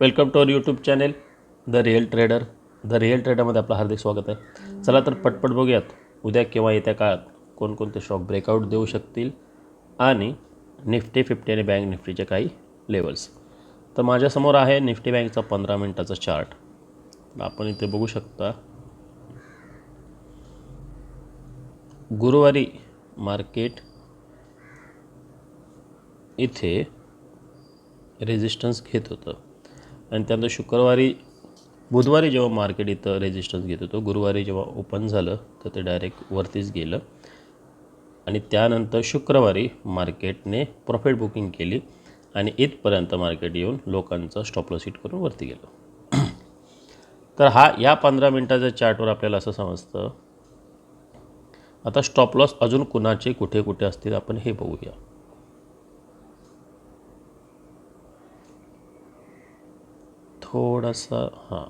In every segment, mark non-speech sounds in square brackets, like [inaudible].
Welcome to our YouTube channel the real trader. The real ट्रेडरमध्ये आपलं हार्दिक स्वागत आहे. चला तर पटपट बघूयात उद्या किंवा येत्या काळात कोणकोणते स्टॉक ब्रेकआउट देऊ शकतील आणि निफ्टी फिफ्टी आणि बँक निफ्टीचे काही लेवल्स तर माझ्यासमोर आहे निफ्टी बँकचा पंधरा मिनटाचा चार्ट आपण इथे बघू शकता गुरुवारी मार्केट इथे रेजिस्टन्स घेत होतं. आणि त्यानंतर शुक्रवारी बुधवारी जेव्हा मार्केट इथं रेजिस्टन्स घेत होतो गुरुवारी जेव्हा ओपन झालं तर ते डायरेक्ट वरतीच गेलं. आणि त्यानंतर शुक्रवारी मार्केटने प्रॉफिट बुकिंग केली आणि इथपर्यंत मार्केट येऊन लोकांचं स्टॉपलॉस हिट करून वरती गेलं. [clears throat] तर हा या पंधरा मिनटाच्या चार्टवर आपल्याला असं समजतं. आता स्टॉपलॉस अजून कुणाचे कुठे कुठे असतील आपण हे बघूया. थोडासा हां.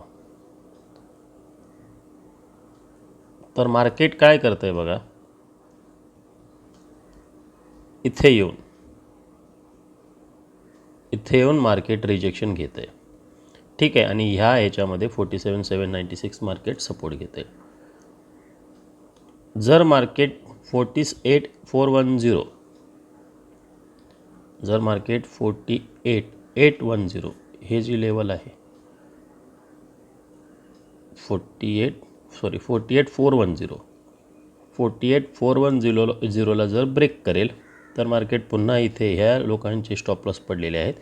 तर मार्केट काय करतं आहे बघा? इथे येऊन इथे येऊन मार्केट रिजेक्शन घेतं आहे ठीक आहे आणि ह्या ह्याच्यामध्ये forty seven seven ninety six market support घेते जर market forty eight four one zero जर market forty eight eight one zero हे जी लेवल आहे forty eight sorry forty eight four one zero forty eight four one zero झिरोला जर break करेल तर market पुन्हा इथे ह्या लोकांचे स्टॉपलॉस पडलेले आहेत.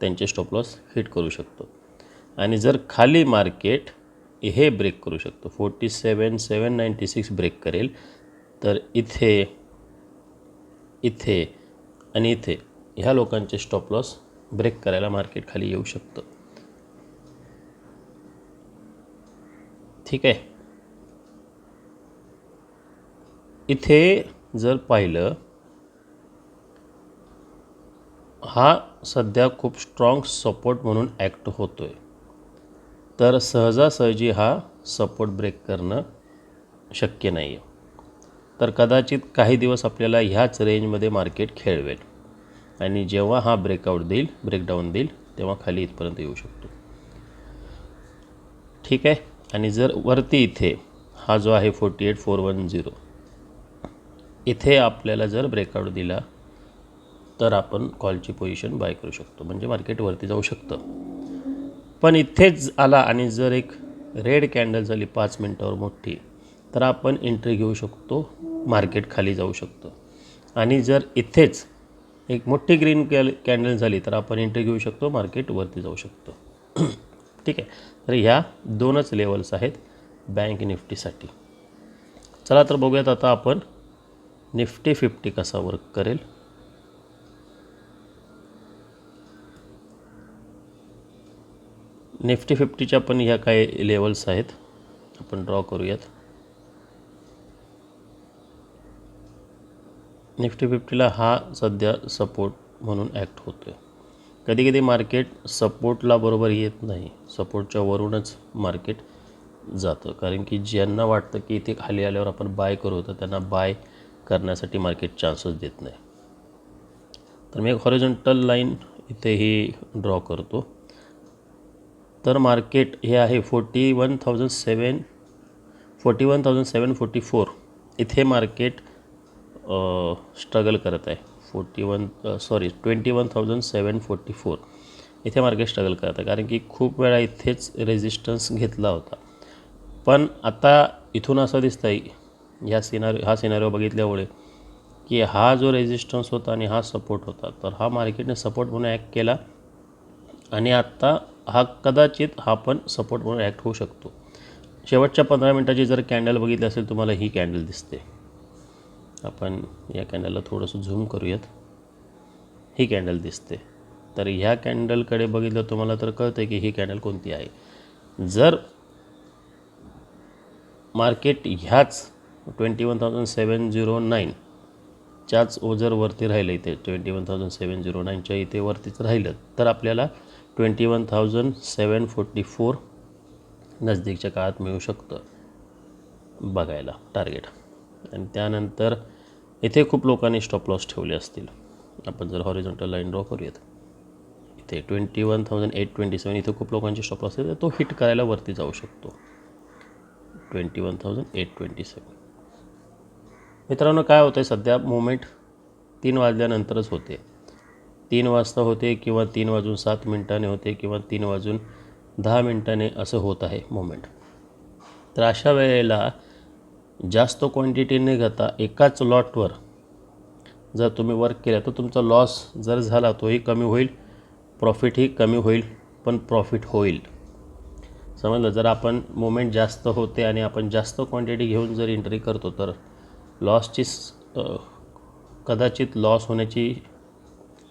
त्यांचे स्टॉपलॉस हिट करू शकतो. आणि जर खाली मार्केट हे ब्रेक करू शकतो forty seven seven ninety six break करेल तर इथे इथे आणि इथे ह्या लोकांचे स्टॉपलॉस ब्रेक करायला मार्केट खाली येऊ शकतं. ठीक आहे. इथे जर पाहिलं हा सध्या खूप स्ट्रॉंग सपोर्ट म्हणून ॲक्ट होतो आहे तर सहजासहजी हा सपोर्ट ब्रेक करणं शक्य नाही आहे तर कदाचित काही दिवस आपल्याला ह्याच रेंजमध्ये मार्केट खेळवेल. आणि जेव्हा हा ब्रेकआउट देईल ब्रेकडाऊन देईल तेव्हा खाली इथपर्यंत येऊ शकतो. ठीक आहे? आणि जर वरती इथे हा जो आहे forty eight four one zero इथे आपल्याला जर ब्रेकआउट दिला तर आपण कॉलची पोझिशन बाय करू शकतो. म्हणजे मार्केट वरती जाऊ शकतं. पण इथेच आला आणि जर एक रेड कॅन्डल झाली पाच मिनटावर मोठी तर आपण एंट्री घेऊ शकतो मार्केट खाली जाऊ शकतो. आणि जर इथेच एक मोठी ग्रीन कॅल कॅन्डल झाली तर आपण एंट्री घेऊ शकतो मार्केट वरती जाऊ शकतो. ठीक आहे? तर ह्या दोनच लेवल्स आहेत बँक निफ्टीसाठी. चला तर बघूयात आता आपण निफ्टी फिफ्टी कसा वर्क करेल. निफ्टी फिफ्टीच्या पण ह्या काही लेवल्स आहेत. आपण ड्रॉ करूयात. निफ्टी फिफ्टीला हा सध्या सपोर्ट म्हणून ॲक्ट होतो आहे कधी कधी मार्केट सपोर्टला बरोबर येत नाही. सपोर्टच्या वरूनच मार्केट जातं. कारण की ज्यांना वाटतं की इथे खाली आल्यावर आपण बाय करू तर त्यांना बाय करण्यासाठी मार्केट चान्सेस देत नाही. तर मी एक हॉरिझॉन्टल लाईन इथेही ड्रॉ करतो. तर मार्केट हे आहे forty one thousand seven forty one thousand seven forty four इथे मार्केट स्ट्रगल करत आहे. Forty one sorry twenty one thousand seven forty four इथे मार्केट स्ट्रगल करत आहे कारण की खूप वेळा इथेच रेझिस्टन्स घेतला होता. पण आता इथून असं दिसतं आहे ह्या सिनारी हा सिनारिओ बघितल्यामुळे की हा जो रेझिस्टन्स होता आणि हा सपोर्ट होता तर हा मार्केटने सपोर्ट म्हणून ॲक्ट केला. आणि आत्ता हा कदाचित हा पण सपोर्ट म्हणून ॲक्ट होऊ शकतो. शेवटच्या पंधरा मिनटाची जर कॅन्डल बघितली असेल तुम्हाला ही कॅन्डल दिसते. आपण या कॅन्डलला थोडंसं झूम करूयात. ही कॅन्डल दिसते. तर ह्या कॅन्डलकडे बघितलं तुम्हाला तर कळतं की ही कॅन्डल कोणती आहे. जर मार्केट ह्याच twenty one thousand seven zero नाईनच्याच जर वरती राहिलं इथे twenty one thousand seven zero नाईनच्या इथे वरतीच राहिलं तर आपल्याला twenty one thousand seven forty four नजदीकच्या काळात मिळू शकतं बघायला टार्गेट आणि त्यानंतर इथे खूप लोकांनी स्टॉप लॉस ठेवले असतील. आपण जर हॉरिझॉन्टल लाईन ड्रॉ करूयात. इथे twenty one thousand eight twenty seven इथे खूप लोकांची स्टॉप लॉस आहे. तर तो हिट करायला वरती जाऊ शकतो. Twenty one thousand eight twenty seven मित्रांनो काय होतं आहे सध्या? मुवमेंट तीन वाजल्यानंतरच होते. तीन वाजता होते किंवा तीन वाजून सात मिनिटाने होते किंवा तीन वाजून दहा मिनिटाने असं होत आहे मुवमेंट तर अशा वेळेला जास्त क्वांटिटी न घेता एकाच लॉटवर जर तुम्ही वर्क केला तर तुमचा लॉस जर झाला तोही कमी होईल. प्रॉफिटही कमी होईल पण प्रॉफिट होईल. समजलं? जर आपण मुवमेंट जास्त होते आणि आपण जास्त क्वांटिटी घेऊन जर एंट्री करतो तर लॉसची कदाचित लॉस होण्याची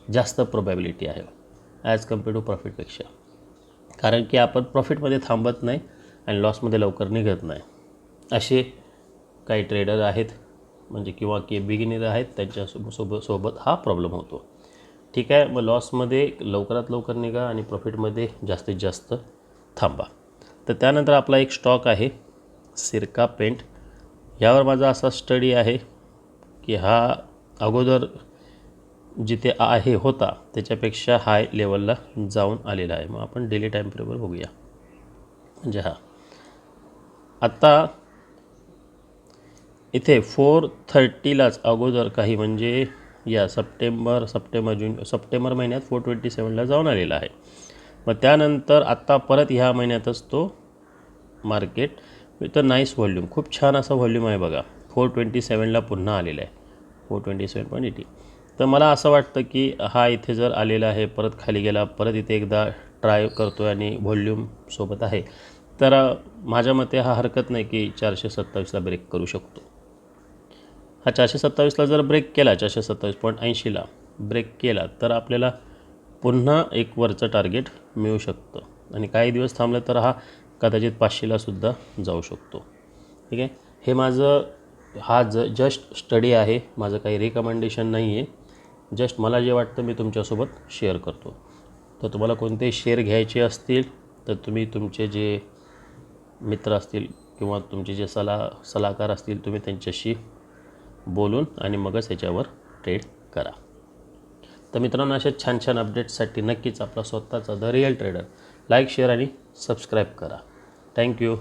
जास्त प्रोबॅबिलिटी आहे ॲज कंपेअर टू प्रॉफिटपेक्षा कारण की आपण प्रॉफिटमध्ये थांबत नाही आणि लॉसमध्ये लवकर निघत नाही. असे काही ट्रेडर आहेत म्हणजे किंवा की बिगिनर आहेत त्यांच्यासोबत सोबत सोबत हा प्रॉब्लेम होतो. ठीक आहे मग लॉसमध्ये लवकरात लवकर निघा आणि प्रॉफिटमध्ये जास्तीत जास्त थांबा. तर त्यानंतर आपला एक स्टॉक आहे सिरका पेंट. यावर माझा असा स्टडी आहे की हा अगोदर जिथे आहे होता त्याच्यापेक्षा हाय लेवलला जाऊन आलेला आहे. मग आपण डेली टाईम फ्रेमवर बघूया. म्हणजे हा. आत्ता इथे फोर थर्टीलाच अगोदर काही म्हणजे या सप्टेंबर सप्टेंबर जून सप्टेंबर महिन्यात फोर ट्वेंटी सेवनला जाऊन आलेला आहे. मग त्यानंतर आत्ता परत ह्या महिन्यातच तो market with a nice volume खूप छान असा व्हॉल्यूम आहे बघा. फोर ट्वेंटी सेवनला पुन्हा आलेला आहे. Four twenty seven point eighty. तर मला असं वाटतं की हा इथे जर आलेला आहे परत खाली गेला परत इथे एकदा ट्राय करतो आहे आणि व्हॉल्यूम सोबत आहे तर माझ्या मते हा हरकत नाही की चारशे सत्तावीसला ब्रेक करू शकतो. हा चारशे सत्तावीसला जर ब्रेक केला चारशे सत्तावीस पॉईंट ऐंशीला ब्रेक केला तर आपल्याला पुन्हा एक वरचं टार्गेट मिळू शकतं. आणि काही दिवस थांबलं तर हा कदाचित पाचशेला सुद्धा जाऊ शकतो. ठीक आहे? हे माझं हा ज जस्ट स्टडी आहे. माझं काही रिकमेंडेशन नाही आहे जस्ट मला जे वाटतं मी तुमच्यासोबत शेअर करतो. तर तुम्हाला कोणते शेअर घ्यायचे असतील तर तुम्ही तुमचे जे मित्र असतील किंवा तुमचे जे सला सलाहकार असतील तुम्ही त्यांच्याशी बोलून आणि मगच याच्यावर ट्रेड करा. तर मित्रांनो अशा छान छान अपडेट्ससाठी नक्कीच आपला स्वतःचा the real trader like share आणि सबस्क्राईब करा. Thank you